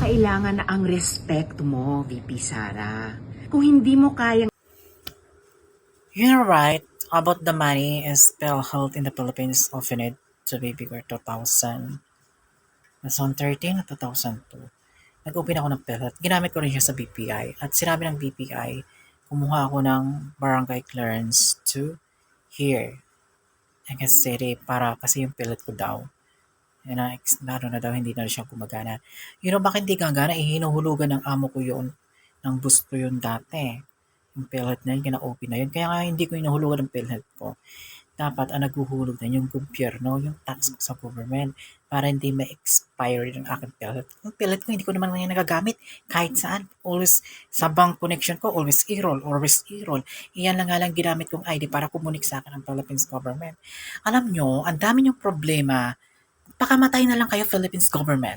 kailangan na ang respeto mo, VP Sara. Kung hindi mo kayang You're right about the money is PhilHealth in the Philippines offered it to baby girl 2000. 2013 o 2002. Nag-open ako ng PhilHealth. Ginamit ko rin siya sa BPI. At sinabi ng BPI, kumuha ako ng barangay clearance to here. Ang City para kasi yung PhilHealth ko daw. Na, lalo na daw, hindi na siya gumagana. You know, bakit hindi gagana? Eh, hinuhulugan ng amo ko yun. Ng boost ko yun dati yung PhilHealth na yun, kina-OP na yun. Kaya nga hindi ko inuhulugan ng PhilHealth ko. Dapat ang naghuhulog na yung gobyerno, yung tax ko sa government para hindi ma-expire yung aking PhilHealth. Yung PhilHealth ko, hindi ko naman ngayon nagagamit kahit saan. Always, sa bank connection ko, always e-roll, always e-roll. Iyan lang nga lang ginamit kong ID para kumunik sa akin ng Philippines government. Alam nyo, ang dami yung problema. Pakamatay na lang kayo, Philippines government.